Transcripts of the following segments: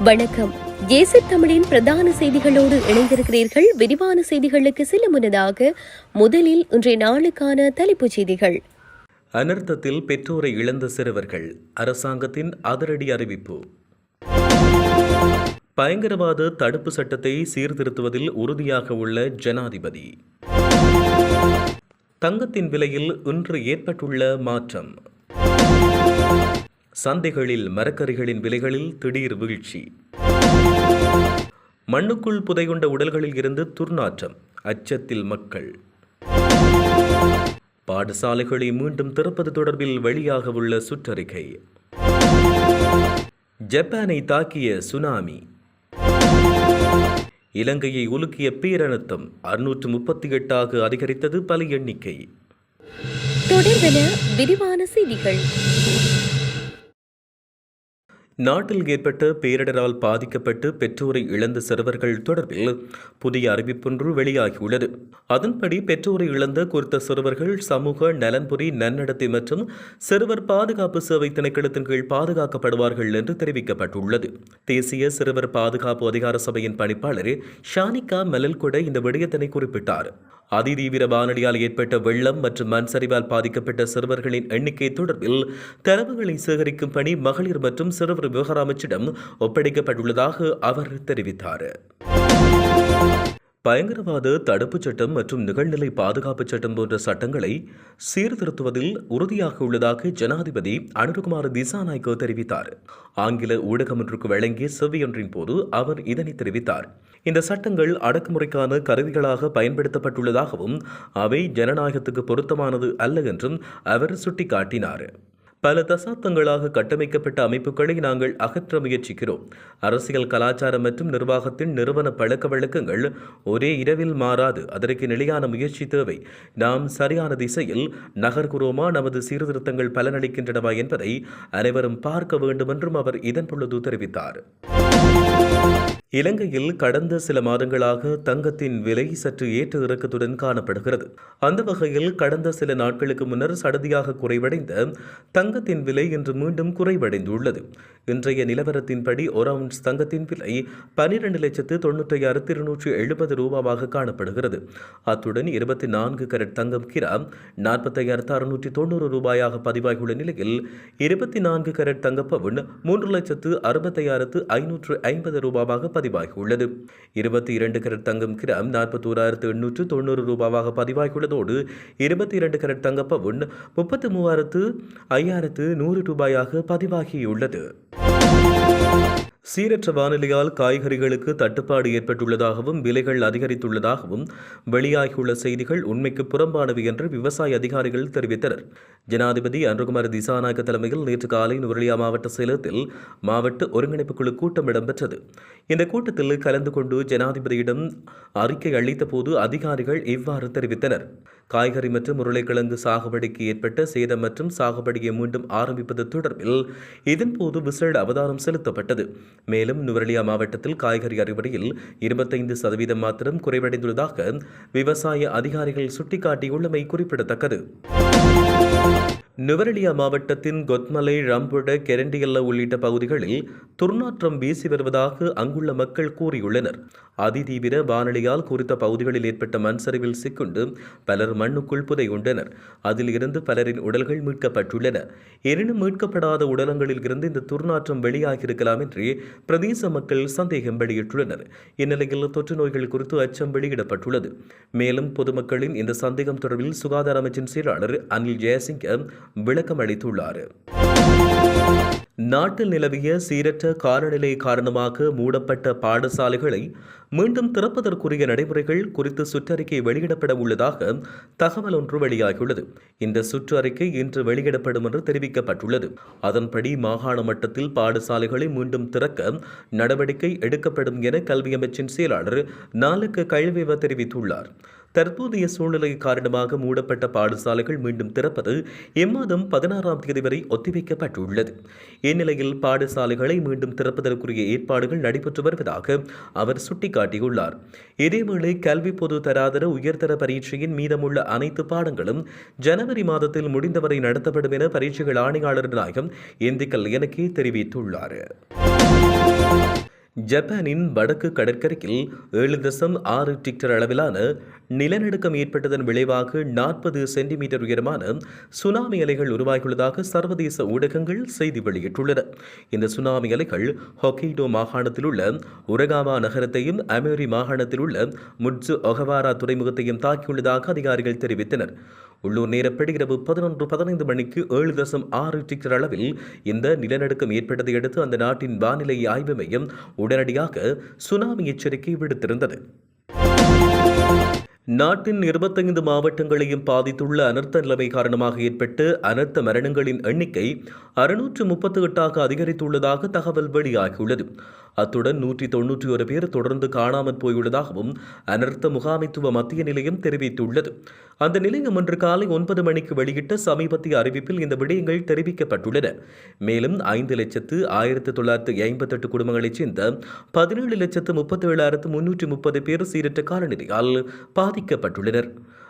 வணக்கம். ஏசி தமிழின் பிரதான செய்திகளோடு இணைந்திருக்கிறீர்கள். விரிவான செய்திகளுக்கு செல்ல முன்னதாக முதலில் இன்றைய நாளுக்கான தலைப்புச் செய்திகள். அனர்த்தத்தில் பெற்றோரை இழந்த சிறுவர்கள் அரசாங்கத்தின் அதிரடி அறிவிப்பு. பயங்கரவாத தடுப்பு சட்டத்தை சீர்திருத்துவதில் உறுதியாக உள்ள ஜனாதிபதி. தங்கத்தின் விலையில் இன்று ஏற்பட்டுள்ள மாற்றம். சந்தைகளில் மரக்கறிகளின் விலைகளில் திடீர் வீழ்ச்சி. மண்ணுக்குள் புதையுண்ட உடல்களில் இருந்து துர்நாற்றம் அச்சத்தில் மக்கள். பாடசாலைகளை மீண்டும் திறப்பது தொடர்பில் வெளியாக உள்ள சுற்றறிக்கை. ஜப்பானை தாக்கிய சுனாமி. இலங்கையை உலுக்கிய பேரழுத்தம் அறுநூற்று முப்பத்தி எட்டாக அதிகரித்தது பல எண்ணிக்கை. தொடர்பென விரிவான செய்திகள். நாட்டில் ஏற்பட்ட பேரிடரால் பாதிக்கப்பட்டு பெற்றோரை இழந்த சிறுவர்கள் தொடர்பில் புதிய அறிவிப்பொன்று வெளியாகியுள்ளது. அதன்படி பெற்றோரை இழந்த குறித்த சிறுவர்கள் சமூக நலன்புரி நன்னடத்தை மற்றும் சிறுவர் பாதுகாப்பு சேவை திணைக்களத்தின் கீழ் பாதுகாக்கப்படுவார்கள் என்று தெரிவிக்கப்பட்டுள்ளது. தேசிய சிறுவர் பாதுகாப்பு அதிகார சபையின் பணிப்பாளர் ஷானிகா மெலல்கொட இந்த விடயத்தினை குறிப்பிட்டார். அதிதீவிர வானொலியால் ஏற்பட்ட வெள்ளம் மற்றும் மண் சரிவால் பாதிக்கப்பட்ட சிறுவர்களின் எண்ணிக்கை தொடர்பில் தரவுகளை சேகரிக்கும் பணி மகளிர் மற்றும் சிறுவர் விவகார அமைச்சிடம் ஒப்படைக்கப்பட்டுள்ளதாக அவர் தெரிவித்தார். பயங்கரவாத தடுப்புச் சட்டம் மற்றும் நிகழ்நிலை பாதுகாப்புச் சட்டம் போன்ற சட்டங்களை சீர்திருத்துவதில் உறுதியாக உள்ளதாக ஜனாதிபதி அனுருகுமார் திசாநாயக்க தெரிவித்தார். ஆங்கில ஊடகம் ஒன்றுக்கு வழங்கிய செவ்வியொன்றின் போது அவர் இதனை தெரிவித்தார். இந்த சட்டங்கள் அடக்குமுறைக்கான கருவிகளாக பயன்படுத்தப்பட்டுள்ளதாகவும் அவை ஜனநாயகத்துக்கு பொருத்தமானது அல்ல என்றும் அவர் சுட்டிக்காட்டினார். பல தசாப்தங்களாக கட்டமைக்கப்பட்ட அமைப்புகளை நாங்கள் அகற்ற முயற்சிக்கிறோம். அரசியல் கலாச்சாரம் மற்றும் நிர்வாகத்தின் நிறுவன பழக்க வழக்கங்கள் ஒரே இரவில் மாறாது. அதற்கு நிலையான முயற்சி தேவை. நாம் சரியான திசையில் நகர்கிறோமா? நமது சீர்திருத்தங்கள் பலனளிக்கின்றனவா என்பதை அனைவரும் பார்க்க வேண்டும் என்றும் அவர் இதன் பொழுது தெரிவித்தார். இலங்கையில் கடந்த சில மாதங்களாக தங்கத்தின் விலை சற்று ஏற்ற இறக்கத்துடன் காணப்படுகிறது. அந்த வகையில் கடந்த சில நாட்களுக்கு முன்னர் சடதியாக குறைவடைந்த தங்கத்தின் விலை இன்று மீண்டும் குறைவடைந்துள்ளது. இன்றைய நிலவரத்தின்படி ஒரு அவுன்ஸ் தங்கத்தின் விலை பனிரெண்டு லட்சத்து தொண்ணூற்றையாயிரத்து இருநூற்றி எழுபது ரூபாவாக காணப்படுகிறது. அத்துடன் இருபத்தி நான்கு கரட் தங்கம் கிராம் நாற்பத்தையாயிரத்து அறுநூற்றி தொண்ணூறு ரூபாயாக பதிவாகியுள்ள நிலையில் இருபத்தி நான்கு கரட் தங்கப்பவுன் மூன்று லட்சத்து அறுபத்தையாயிரத்து ஐநூற்று ஐம்பது ரூபாவாக பதிவாகியுள்ளது. இருபத்தி இரண்டு கரட் தங்கம் கிராம் நாற்பத்தோராயிரத்து எண்ணூற்று தொண்ணூறு ரூபாவாக பதிவாகியுள்ளதோடு இருபத்தி இரண்டு கரட் தங்கப்பவுன் முப்பத்து மூவாயிரத்து ஐயாயிரத்து நூறு ரூபாயாக பதிவாகியுள்ளது. சீரற்ற வானிலையால் காய்கறிகளுக்கு தட்டுப்பாடு ஏற்பட்டுள்ளதாகவும் விலைகள் அதிகரித்துள்ளதாகவும் வெளியாகியுள்ள செய்திகள் உண்மைக்கு புறம்பானவை என்று விவசாய அதிகாரிகள் தெரிவித்தனர். ஜனாதிபதி அன்ருகுமார் திசாநாயக்க தலைமையில் நேற்று காலை நுவரலியா மாவட்ட சேலத்தில் மாவட்ட ஒருங்கிணைப்பு குழு கூட்டம் இடம்பெற்றது. இந்த கூட்டத்தில் கலந்து கொண்டு ஜனாதிபதியிடம் அறிக்கை அளித்த போது அதிகாரிகள் இவ்வாறு தெரிவித்தனர். காய்கறி மற்றும் உருளைக்கிழங்கு சாகுபடிக்கு ஏற்பட்ட சேதம் மற்றும் சாகுபடியை மீண்டும் ஆரம்பிப்பது தொடர்பில் இதன்போது விசேட அவதானம் செலுத்தப்பட்டது. மேலும் நுவரலியா மாவட்டத்தில் காய்கறி அறுவடையில் இருபத்தைந்து சதவீதம் மாத்திரம் குறைவடைந்துள்ளதாக விவசாய அதிகாரிகள் சுட்டிக்காட்டியுள்ளமை குறிப்பிடத்தக்கது. நுவரெலியா மாவட்டத்தின் கொத்மலை ரம்புட கெரண்டியல்ல உள்ளிட்ட பகுதிகளில் துர்நாற்றம் வீசி வருவதாக அங்குள்ள மக்கள் கூறியுள்ளனர். அதிதீவிர வானிலையால் குறித்த பகுதிகளில் ஏற்பட்ட மண்சரிவில் சிக்குண்டு பலர் மண்ணுக்குள் புதையுண்டனர். அதில் இருந்து பலரின் உடல்கள் மீட்கப்பட்டுள்ளன. எனினும் மீட்கப்படாத உடலங்களில் இருந்து இந்த துர்நாற்றம் வெளியாகியிருக்கலாம் என்று பிரதேச மக்கள் சந்தேகம் வெளியிட்டுள்ளனர். இந்நிலையில் தொற்று நோய்கள் குறித்து அச்சம் வெளியிடப்பட்டுள்ளது. மேலும் பொதுமக்களின் இந்த சந்தேகம் தொடர்பில் சுகாதார அமைச்சின் செயலாளர் அனில் ஜெயசிங்க விளக்கம் அளித்துள்ளார். நாட்டில் நிலவிய சீரற்ற காலநிலை காரணமாக மூடப்பட்ட பாடசாலைகளை மீண்டும் திறப்பதற்குரிய நடைமுறைகள் குறித்து சுற்றறிக்கை வெளியிடப்பட உள்ளதாக தகவல் ஒன்று வெளியாகியுள்ளது. இந்த சுற்றறிக்கை இன்று வெளியிடப்படும் என்று தெரிவிக்கப்பட்டுள்ளது. அதன்படி மாகாண மட்டத்தில் பாடசாலைகளை மீண்டும் திறக்க நடவடிக்கை எடுக்கப்படும் என கல்வி அமைச்சின் செயலாளர் நாளுக்கு கழிவேவ தெரிவித்துள்ளார். தற்போதைய சூழ்நிலை காரணமாக மூடப்பட்ட பாடசாலைகள் மீண்டும் திறப்பது இம்மாதம் பதினாறாம் தேதி வரை ஒத்திவைக்கப்பட்டுள்ளது. இந்நிலையில் பாடசாலைகளை மீண்டும் திறப்பதற்குரிய ஏற்பாடுகள் நடைபெற்று வருவதாக அவர் சுட்டிக்காட்டியுள்ளார். இதேவேளை கல்வி பொது தராதர உயர்தர பரீட்சையின் மீதமுள்ள அனைத்து பாடங்களும் ஜனவரி மாதத்தில் முடிந்தவரை நடத்தப்படும் என பரீட்சைகள் ஆணையாளர் நாயகம் இந்திக்கல் எனக்கே தெரிவித்துள்ளார். ஜப்பானின் வடக்கு கடற்கரையில் ஏழு தசம் ஆறு டிக்டர் அளவிலான நிலநடுக்கம் ஏற்பட்டதன் விளைவாக நாற்பது சென்டிமீட்டர் உயரமான சுனாமி அலைகள் உருவாகியுள்ளதாக சர்வதேச ஊடகங்கள் செய்தி வெளியிட்டுள்ளன. இந்த சுனாமி அலைகள் ஹொக்கைடோ மாகாணத்தில் உள்ள உரகாவா நகரத்தையும் அமேரி மாகாணத்தில் உள்ள முட்சு ஒகவாரா துறைமுகத்தையும் தாக்கியுள்ளதாக அதிகாரிகள் தெரிவித்தனர். உள்ளூர் நேரப்படி இரவு பதினொன்று பதினைந்து மணிக்கு ஏழு தசம் ஆறு டிக்டர் அளவில் இந்த நிலநடுக்கம் ஏற்பட்டதை அடுத்து அந்த நாட்டின் வானிலை ஆய்வு மையம் உடனடியாக சுனாமி எச்சரிக்கை விடுத்திருந்தது. நாட்டின் இருபத்தைந்து மாவட்டங்களையும் பாதித்துள்ள அனர்த்த நிலைமை காரணமாக ஏற்பட்டு அனர்த்த மரணங்களின் எண்ணிக்கை அறுநூற்று முப்பத்து எட்டாக அதிகரித்துள்ளதாக தகவல் வெளியாகியுள்ளது. அத்துடன் நூற்றி தொன்னூற்றி ஒரு பேர் தொடர்ந்து காணாமற் போயுள்ளதாகவும் அனர்த்த முகாமைத்துவ மத்திய நிலையம் தெரிவித்துள்ளது. அந்த நிலையம் இன்று காலை ஒன்பது மணிக்கு வெளியிட்ட சமீபத்திய அறிவிப்பில் இந்த விடயங்கள் தெரிவிக்கப்பட்டுள்ளன. மேலும் ஐந்து லட்சத்து ஆயிரத்து தொள்ளாயிரத்து ஐம்பத்தெட்டு குடும்பங்களைச் சேர்ந்த பதினேழு லட்சத்து முப்பத்தி ஏழாயிரத்து முன்னூற்றி முப்பது பேர் சீரற்ற காலநிலையால் பாதிக்கப்பட்டுள்ளனர்.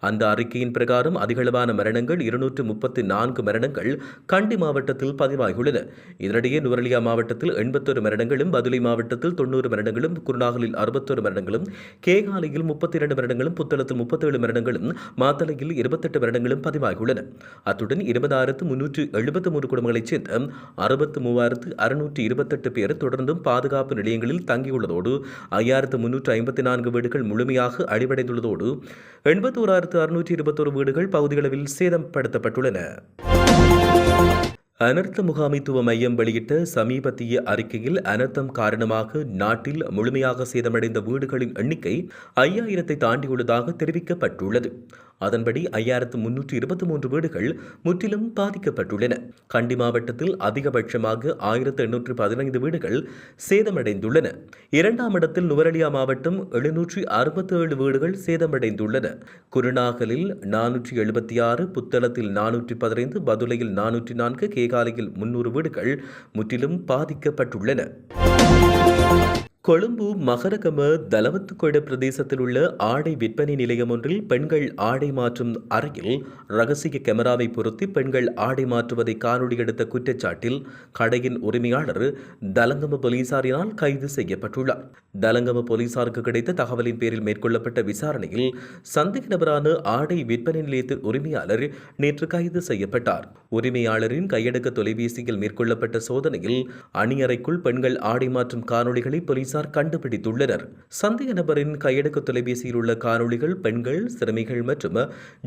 அந்த அறிக்கையின் பிரகாரம் அதிகளவான மரணங்கள் இருநூற்று முப்பத்தி நான்கு மரணங்கள் கண்டி மாவட்டத்தில் பதிவாகியுள்ளன. இதனிடையே நுவரலியா மாவட்டத்தில் எண்பத்தொரு மரணங்களும் பதுளை மாவட்டத்தில் தொண்ணூறு மரணங்களும் குருநாகலில் அறுபத்தொரு மரணங்களும் கேகாலையில் முப்பத்தி இரண்டு மரணங்களும் புத்தளத்தில் முப்பத்தேழு மரணங்களும் மாத்தளையில் இருபத்தெட்டு மரணங்களும் பதிவாகியுள்ளன. அத்துடன் இருபதாயிரத்து முன்னூற்று எழுபத்து மூன்று குடும்பங்களைச் சேர்ந்த அறுபத்து மூவாயிரத்து அறுநூற்று இருபத்தெட்டு பேர் தொடர்ந்தும் பாதுகாப்பு நிலையங்களில் தங்கியுள்ளதோடு ஐயாயிரத்து முன்னூற்று ஐம்பத்தி நான்கு வீடுகள் முழுமையாக அழிவடைந்துள்ளதோடு எண்பத்தோராயிரத்து அறுநூற்றி இருபத்தொரு வீடுகள் பகுதிகளவில் சேதப்படுத்தப்பட்டுள்ளன. அனர்த்த முகாமைத்துவ மையம் வெளியிட்ட சமீபத்திய அறிக்கையில் அனர்த்தம் காரணமாக நாட்டில் முழுமையாக சேதமடைந்த வீடுகளின் எண்ணிக்கை ஐயாயிரத்தை தாண்டியுள்ளதாக தெரிவிக்கப்பட்டுள்ளது. அதன்படி ஐயாயிரத்து முன்னூற்றி இருபத்தி மூன்று வீடுகள் முற்றிலும் பாதிக்கப்பட்டுள்ளன. கண்டி மாவட்டத்தில் அதிகபட்சமாக ஆயிரத்து எண்ணூற்று பதினைந்து வீடுகள் சேதமடைந்துள்ளன. இரண்டாம் இடத்தில் நுவரலியா மாவட்டம் எழுநூற்றி அறுபத்தி ஏழு வீடுகள் சேதமடைந்துள்ளன. குருநாகலில் நானூற்றி எழுபத்தி ஆறு புத்தளத்தில் நானூற்றி பதினைந்து பதுளையில் நானூற்றி நான்கு கேகாலையில் முன்னூறு வீடுகள் முற்றிலும் பாதிக்கப்பட்டுள்ளன. கொழும்பு மகரகம தலவத்துக்கொட பிரதேசத்தில் உள்ள ஆடை விற்பனை நிலையம் ஒன்றில் பெண்கள் ஆடை மாற்றும் அறையில் ரகசிய கேமராவை பொருத்தி பெண்கள் ஆடை மாற்றுவதை காணொலி எடுத்த குற்றச்சாட்டில் கடையின் உரிமையாளர் தலங்கம போலீசாரினால் கைது செய்யப்பட்டுள்ளார். தலங்கம போலீசாருக்கு கிடைத்த தகவலின் பேரில் மேற்கொள்ளப்பட்ட விசாரணையில் சந்தேக நபரான ஆடை விற்பனை நிலையத்தின் உரிமையாளர் நேற்று கைது செய்யப்பட்டார். உரிமையாளரின் கையடக்க தொலைபேசியில் மேற்கொள்ளப்பட்ட சோதனையில் அணியறைக்குள் பெண்கள் ஆடை மாற்றும் காணொளிகளை போலீசார் கண்டுபிடித்துள்ளனர். சந்தேக நபரின் கையடக்க தொலைபேசியில் உள்ள காணொளிகள் பெண்கள் சிறுமிகள் மற்றும்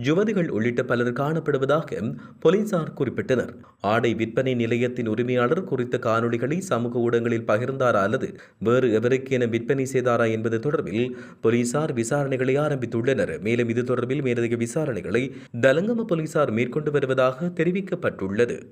யுவதிகள் உள்ளிட்ட பலர் காணப்படுவதாக போலீசார் குறிப்பிட்டனர். ஆடை விற்பனை நிலையத்தின் உரிமையாளர் குறித்த காணொளிகளை சமூக ஊடகங்களில் பகிர்ந்தாரா அல்லது வேறு எவருக்கென விற்பனை செய்தாரா என்பது தொடர்பில் போலீசார் விசாரணைகளை ஆரம்பித்துள்ளனர். மேலும் இது தொடர்பில் மேலதிக விசாரணைகளை தலங்கம போலீசார் மேற்கொண்டு வருவதாக தெரிவிக்கப்பட்டுள்ளது.